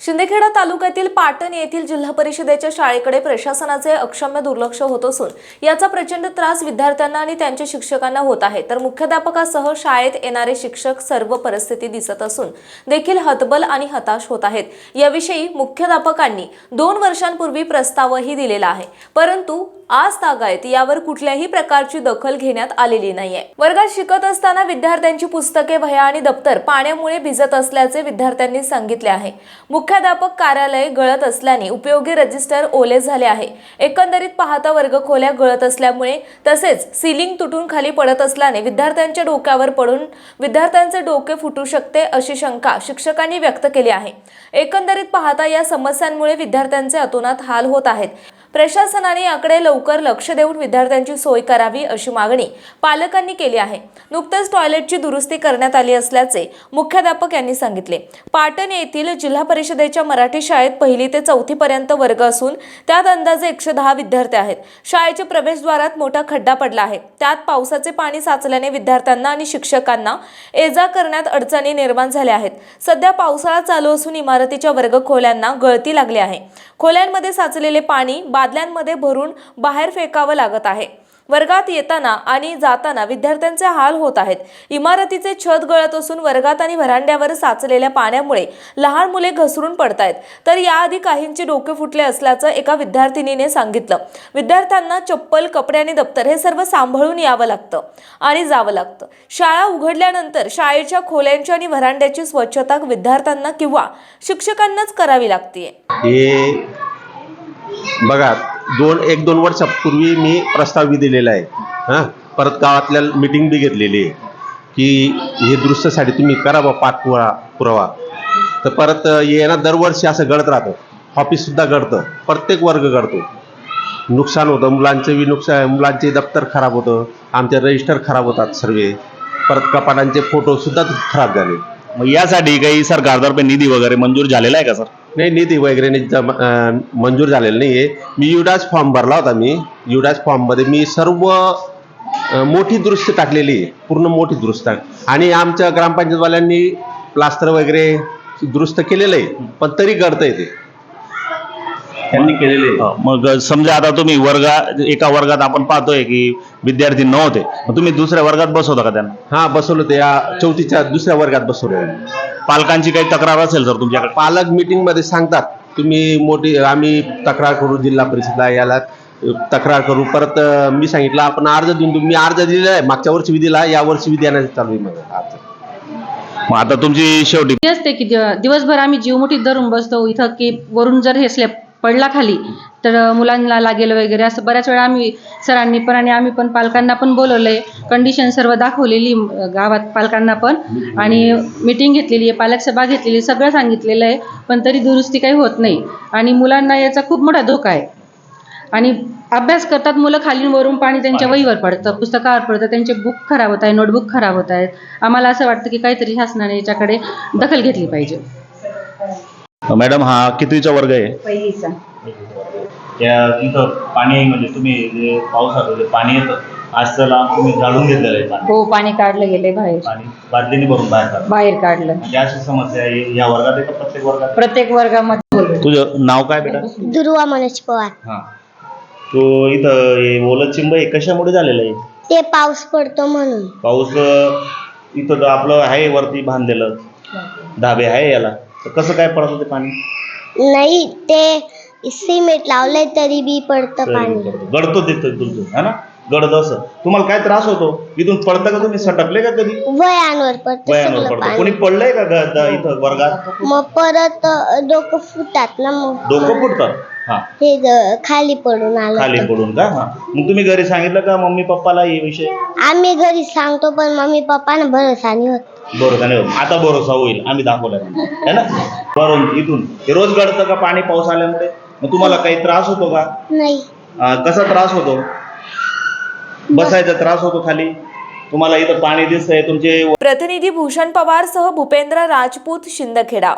शिंदेखेडा तालुक्यातील पाटण येथील जिल्हा परिषदेच्या शाळेकडे प्रशासनाचे अक्षम्य दुर्लक्ष होत असून याचा प्रचंड त्रास विद्यार्थ्यांना आणि त्यांच्या शिक्षकांना होत आहे. तर मुख्याध्यापकासह शाळेत येणारे शिक्षक सर्व परिस्थिती दिसत असून देखील हतबल आणि हताश होत आहेत. याविषयी मुख्याध्यापकांनी दोन वर्षांपूर्वी प्रस्तावही दिलेला आहे. परंतु आज तागायत यावर कुठल्याही प्रकारची दखल घेण्यात आलेली नाहीये. वर्गात शिकत असताना विद्यार्थ्यांची पुस्तके वह्या आणि दप्तर पाण्यामुळे भिजत असल्याचे विद्यार्थ्यांनी सांगितले आहे. मुख्याध्यापक कार्यालय गळत असल्याने उपयोगी रजिस्टर ओले झाले आहे. एकंदरीत पाहता वर्ग खोल्या गळत असल्यामुळे तसेच सिलिंग तुटून खाली पडत असल्याने विद्यार्थ्यांच्या डोक्यावर पडून विद्यार्थ्यांचे डोके फुटू शकते अशी शंका शिक्षकांनी व्यक्त केली आहे. एकंदरीत पाहता या समस्यांमुळे विद्यार्थ्यांचे अतोनात हाल होत आहेत. प्रशासनाने याकडे लवकर लक्ष देऊन विद्यार्थ्यांची सोय करावी अशी मागणी पालकांनी केली आहे. नुकतंच टॉयलेटची दुरुस्ती करण्यात आली असल्याचे मुख्याध्यापक यांनी सांगितले. पाटण येथील जिल्हा परिषदेच्या मराठी शाळेत पहिली ते चौथी पर्यंत वर्ग असून त्यात अंदाजे एकशे दहा विद्यार्थी आहेत. शाळेच्या प्रवेशद्वारात मोठा खड्डा पडला आहे. त्यात पावसाचे पाणी साचल्याने विद्यार्थ्यांना आणि शिक्षकांना ये-जा करण्यात अडचणी निर्माण झाल्या आहेत. सध्या पावसाळा चालू असून इमारतीच्या वर्ग खोल्यांना गळती लागली आहे. खोल्यांमध्ये साचलेले पाणी बादल्यांमध्ये भरून बाहेर फेकावं लागत आहे. वर्गात येताना आणि जाताना विद्यार्थ्यांचे हाल होत आहेत. इमारतीचे छत गळत असून वर्गात आणि व्हरांड्यावर साचलेल्या पाण्यामुळे लहान मुले घसरून पडतायत. तर याआधी काहींचे डोके फुटले असल्याचं एका विद्यार्थिनीने सांगितलं. विद्यार्थ्यांना चप्पल कपडे आणि दप्तर हे सर्व सांभाळून यावं लागतं आणि जावं लागतं. शाळा उघडल्यानंतर शाळेच्या खोल्यांची आणि व्हरांड्याची स्वच्छता विद्यार्थ्यांना किंवा शिक्षकांनाच करावी लागते बघा दोन एक दोन वर्षापूर्वी मी प्रस्ताव दिलेला आहे. हां? परत गावातल्या मिटिंग बी घेतलेली आहे की हे दृश्यसाठी तुम्ही करा बा पाठपुरा पुरावा. तर परत ये ना दरवर्षी असं घडत राहतं. ऑफिससुद्धा घडतं. प्रत्येक वर्ग घडतो. नुकसान होतं. मुलांचं बी नुकसान मुलांचे दप्तर खराब होतं. आमचे रजिस्टर खराब होतात सर्व. परत कपाटांचे फोटोसुद्धा खराब झाले. मग यासाठी काही सरकारतर्फे निधी वगैरे मंजूर झालेला आहे का सर? नाही निधी वगैरे नाही जमा मंजूर झालेलं नाही आहे मी युडास फॉर्म भरला होता मी. युडास फॉर्ममध्ये मी सर्व मोठी दुरुस्ती टाकलेली आहे. पूर्ण मोठी दुरुस्त. टाक आणि आमच्या ग्रामपंचायतवाल्यांनी प्लास्टर वगैरे दुरुस्त केलेलं आहे. पण तरी घडतंय ते. त्यांनी केलेले मग समजा आता तुम्ही वर्गा एका वर्गात आपण पाहतोय की विद्यार्थी नव्हते मग तुम्ही दुसऱ्या वर्गात बसवता का त्यांना? हां बसवलं ते या चौथीच्या दुसऱ्या वर्गात बसवलं पालकांची काही तक्रार असेल सर तुमच्याकडे? पालक मीटिंगमध्ये सांगतात तुम्ही मोठी आम्ही तक्रार करू जिल्हा परिषदला याला तक्रार करू. परत मी सांगितलं आपण अर्ज देऊन देऊ. मी अर्ज दिलेला आहे. मागच्या वर्षी बी दिला या वर्षी बी देण्याचं चालू आहे माझं अर्ज. मग आता तुमची शेवटी असते की दिव- दिवसभर आम्ही जीव मुठीत धरून बसतो इथं की वरून जर हे स्लॅब पडला खाली. तर मुलांना लागेल वगैरे असं बऱ्याच वेळा आम्ही सरांनी पण आणि आम्ही पण पालकांना पण बोलवलंय. कंडिशन सर्व दाखवलेली गावात पालकांना पण. आणि मिटिंग घेतलेली आहे पालक सभा घेतलेली आहे सगळं सांगितलेलं आहे. पण तरी दुरुस्ती काही होत नाही. आणि मुलांना याचा खूप मोठा धोका आहे. आणि अभ्यास करतात मुलं खाली वरून पाणी त्यांच्या वहीवर पडतं पुस्तकावर पडतं त्यांचे बुक खराब होत आहे नोटबुक खराब होत आहेत. आम्हाला असं वाटतं की काहीतरी शासनाने याच्याकडे दखल घेतली पाहिजे. मॅडम हा कितवीचा वर्ग आहे? पहिलीचा. त्या तिथं पाणी म्हणजे तुम्ही जे पावसात जे पाणी येतं. आज त्याला तुम्ही जाळून घेतलेलं आहे पाणी. हो पाणी काढलं गेलंय बाहेर. पाणी बादलीने भरून बाहेर काढलं. बाहेर काढलं. म्हणजे अशी समस्या आहे या वर्गात आहे का प्रत्येक वर्गात? प्रत्येक वर्गामध्ये तुझं नाव काय बेटा? दुर्वा मनोज पवार. हां. तो इथं हे ओलं चिंब आहे कशामुळे झालेलं आहे? ते पाऊस पडतो म्हणून. पाऊस अं, इथं तर आपलं आहे वरती बांधलेलं. धाबे आहे याला? तर कसं काय पडतं ते पाणी? नाही ते सिमेंट लावलंय तरी बी पडतं पाणी. गडतो तिथं तुमचं है ना? गडत असं. तुम्हाला काय त्रास होतो? इथून पडतं का तुम्ही? सटकले का कधी? वयांवर पडतं वयावर सगळं पडतं. कोणी पाणी पडलंय का द- इथं वर्गात? मग परत अ, डोकं फुटतात ना मग. डोकं फुटतात हा. हे ज- खाली पडून खाली आलं. पडून का? हा. मग तुम्ही घरी सांगितलं का मम्मी पप्पाला हे विषय? आम्ही घरी सांगतो पण मम्मी पप्पाना भरोसा नाही होत. भरोसा नाही होत. आता भरोसा होईल. आम्ही दाखवलं है ना? वरून इथून. हे रोज गळतं का पाणी पाऊस आल्यामुळे? मग तुम्हाला काही त्रास होतो का? नाही. अं, कसा त्रास होतो? बसायचा त्रास होतो खाली. तुम्हाला इथं पाणी दिसतंय तुमचे प्रतिनिधी भूषण पवार सह भूपेंद्र राजपूत शिंदखेडा.